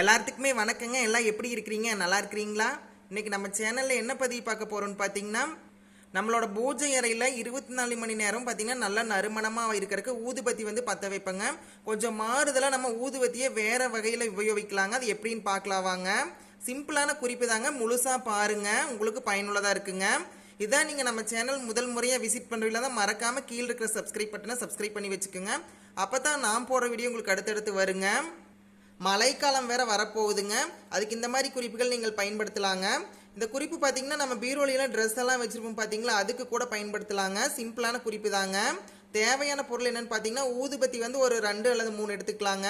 எல்லாத்துக்குமே வணக்கங்க. எல்லாம் எப்படி இருக்கிறீங்க? நல்லா இருக்கிறீங்களா? இன்னைக்கு நம்ம சேனலில் என்ன பதிவு பார்க்க போறோம்னு பார்த்தீங்கன்னா நம்மளோட பூஜை அறையில் இருபத்தி நாலு மணி நேரம் பார்த்தீங்கன்னா நல்லா நறுமணமாக இருக்கிறதுக்கு ஊதுபத்தி வந்து பற்ற வைப்பேங்க. கொஞ்சம் மாறுதலாக நம்ம ஊதுபத்தியை வேற வகையில் உபயோகிக்கலாங்க. அது எப்படின்னு பார்க்கலாம் வாங்க. சிம்பிளான குறிப்பு தாங்க. முழுசாக பாருங்க. உங்களுக்கு பயனுள்ளதாக இருக்குங்க. இதான் நீங்கள் நம்ம சேனல் முதல் முறையாக விசிட் பண்ணுறீங்களா தான் மறக்காமல் கீழே இருக்கிற சப்ஸ்கிரைப் பட்டனை சப்ஸ்கிரைப் பண்ணி வச்சுக்கோங்க. அப்போ தான் நான் போடுற வீடியோ உங்களுக்கு அடுத்தடுத்து வருங்க. மழைக்காலம் வேற வரப்போகுதுங்க. அதுக்கு இந்த மாதிரி குறிப்புகள் நீங்கள் பயன்படுத்தலாங்க. இந்த குறிப்பு பார்த்தீங்கன்னா நம்ம பீரோலியெல்லாம் ட்ரெஸ் எல்லாம் வச்சிருப்போம் பார்த்தீங்களா அதுக்கு கூட பயன்படுத்தலாங்க. சிம்பிளான குறிப்பு தாங்க தேவையான பொருள் என்னன்னு பார்த்தீங்கன்னா ஊதுபத்தி வந்து ஒரு ரெண்டு அல்லது மூணு எடுத்துக்கலாங்க.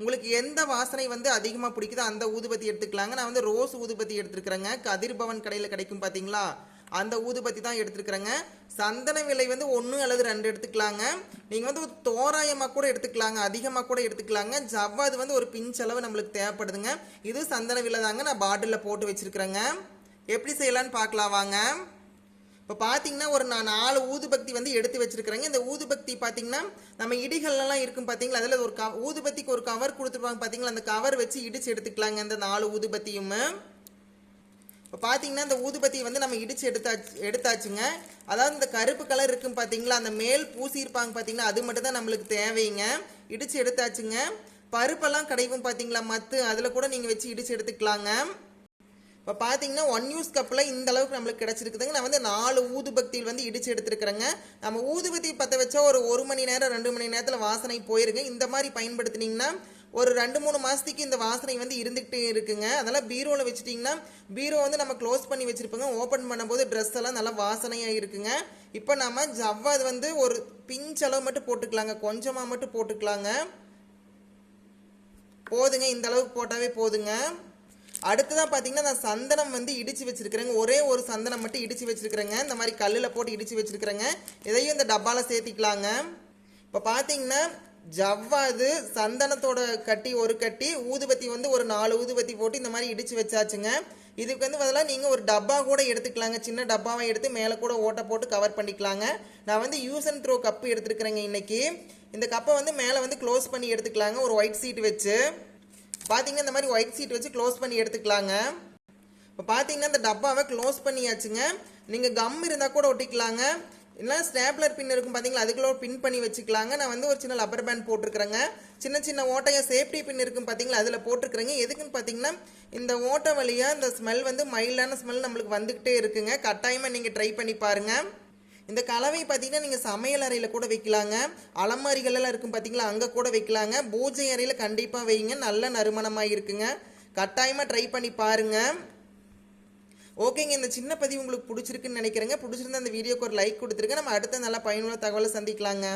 உங்களுக்கு எந்த வாசனை வந்து அதிகமாக பிடிக்குதோ அந்த ஊதுபத்தி எடுத்துக்கலாங்க. நான் வந்து ரோஸ் ஊதுபத்தி எடுத்துருக்குறேங்க. கதிர்பவன் கடையில் கிடைக்கும் பார்த்தீங்களா அந்த ஊதுபத்தி தான் எடுத்துருக்குறேங்க. சந்தன விலை வந்து ஒன்று அல்லது ரெண்டு எடுத்துக்கலாங்க. நீங்கள் வந்து ஒரு தோராயமாக கூட எடுத்துக்கலாங்க. அதிகமாக கூட எடுத்துக்கலாங்க. ஜவ்வாது வந்து ஒரு பிஞ்சளவு நம்மளுக்கு தேவைப்படுதுங்க. இது சந்தன விலை தாங்க நான் பாட்டிலில் போட்டு வச்சுருக்குறேங்க. எப்படி செய்யலான்னு பார்க்கலாம் வாங்க. இப்போ பார்த்தீங்கன்னா ஒரு நான் நாலு ஊதுபக்தி வந்து எடுத்து வச்சிருக்கிறேங்க. இந்த ஊதுபக்தி பார்த்தீங்கன்னா நம்ம இடிகள்லாம் இருக்கும் பார்த்தீங்களா அதில் ஒரு க ஊதுபத்திக்கு ஒரு கவர் கொடுத்துருப்பாங்க பார்த்தீங்களா அந்த கவர் வச்சு இடிச்சு எடுத்துக்கலாங்க. இந்த நாலு ஊதுபத்தியும். இப்போ பார்த்தீங்கன்னா இந்த ஊதுபத்தியை வந்து நம்ம இடித்து எடுத்தாச்சு எடுத்தாச்சுங்க. அதாவது இந்த கருப்பு கலர் இருக்கும் பார்த்தீங்களா அந்த மேல் பூசியிருப்பாங்க பார்த்தீங்கன்னா அது மட்டும் தான் நம்மளுக்கு தேவைங்க. இடித்து எடுத்தாச்சுங்க. பருப்பெல்லாம் கிடைக்கும் பார்த்தீங்களா மத்து அதில் கூட நீங்கள் வச்சு இடித்து எடுத்துக்கலாங்க. இப்போ பார்த்தீங்கன்னா ஒன் யூஸ் கப்பில் இந்த அளவுக்கு நம்மளுக்கு கிடச்சிருக்குதுங்க. நான் வந்து நாலு ஊதுபக்தியில் வந்து இடித்து எடுத்துருக்குறேங்க. நம்ம ஊதுபத்தி பற்ற வச்சா ஒரு ஒரு மணி நேரம் ரெண்டு மணி நேரத்தில் வாசனை போயிருங்க. இந்த மாதிரி பயன்படுத்தினீங்கன்னா ஒரு ரெண்டு மூணு மாதத்துக்கு இந்த வாசனை வந்து இருந்துகிட்டே இருக்குங்க. அதெல்லாம் பீரோவில் வச்சுட்டிங்கன்னா பீரோ வந்து நம்ம க்ளோஸ் பண்ணி வச்சுருப்போங்க. ஓப்பன் பண்ணும்போது ட்ரெஸ் எல்லாம் நல்லா வாசனையாக இருக்குங்க. இப்போ நம்ம ஜவ்வாது வந்து ஒரு பிஞ்ச் அளவு மட்டும் போட்டுக்கலாங்க. கொஞ்சமாக மட்டும் போட்டுக்கலாங்க. போதுங்க. இந்த அளவுக்கு போட்டாவே போதுங்க. அடுத்ததாக பார்த்தீங்கன்னா நான் சந்தனம் வந்து இடித்து வச்சுருக்கிறேங்க. ஒரே ஒரு சந்தனம் மட்டும் இடித்து வச்சுருக்கிறேங்க. இந்த மாதிரி கல்லில் போட்டு இடித்து வச்சுருக்கிறேங்க. இதையும் இந்த டப்பாவில் சேர்த்திக்கலாங்க. இப்போ பார்த்தீங்கன்னா ஜவ்வாது சந்தனத்தோட கட்டி ஒரு கட்டி ஊதுபத்தி வந்து ஒரு நாலு ஊதுபத்தி போட்டு இந்த மாதிரி இடித்து வச்சாச்சுங்க. இதுக்கு வந்து பதிலாக நீங்கள் ஒரு டப்பா கூட எடுத்துக்கலாங்க. சின்ன டப்பாவை எடுத்து மேலே கூட ஓட்டை போட்டு கவர் பண்ணிக்கலாங்க. நான் வந்து யூஸ் அண்ட் த்ரோ கப்பு எடுத்துருக்குறேங்க இன்னைக்கு. இந்த கப்பை வந்து மேலே வந்து க்ளோஸ் பண்ணி எடுத்துக்கலாங்க. ஒரு ஒயிட் சீட் வச்சு. பார்த்தீங்கன்னா இந்த மாதிரி ஒயிட் சீட் வச்சு க்ளோஸ் பண்ணி எடுத்துக்கலாங்க. இப்போ பார்த்தீங்கன்னா இந்த டப்பாவை க்ளோஸ் பண்ணியாச்சுங்க. நீங்கள் கம் இருந்தால் கூட ஒட்டிக்கலாங்க. இல்லைனா ஸ்டேப்லர் பின் இருக்கும் பார்த்தீங்களா அதுக்குள்ள பின் பண்ணி வச்சுக்கலாங்க. நான் வந்து ஒரு சின்ன லப்பர் பேண்ட் போட்டிருக்கிறேங்க. சின்ன சின்ன ஓட்டையாக சேஃப்டி பின் இருக்கும் பார்த்தீங்களா அதில் போட்டிருக்கிறேங்க. எதுக்குன்னு பார்த்தீங்கன்னா இந்த ஓட்டை வழியாக இந்த ஸ்மெல் வந்து மைல்டான ஸ்மெல் நம்மளுக்கு வந்துக்கிட்டே இருக்குங்க. கட்டாயமாக நீங்கள் ட்ரை பண்ணி பாருங்கள் இந்த கலவை பார்த்தீங்கன்னா நீங்கள் சமையல் அறையில் கூட வைக்கலாங்க. அலமாரிகள் எல்லாம் இருக்கும் பார்த்தீங்களா அங்கே கூட வைக்கலாங்க. பூஜை அறையில் கண்டிப்பாக வைங்க. நல்ல நறுமணமாக இருக்குங்க கட்டாயமாக ட்ரை பண்ணி பாருங்கள் ஓகேங்க இந்த சின்ன பதிவு உங்களுக்கு பிடிச்சிருக்குன்னு நினைக்கிறேங்க. பிடிச்சிருந்தா அந்த வீடியோக்கு ஒரு லைக் கொடுத்துருங்க. நம்ம அடுத்த நல்ல பயனுள்ள தகவலை சந்திக்கலாங்க.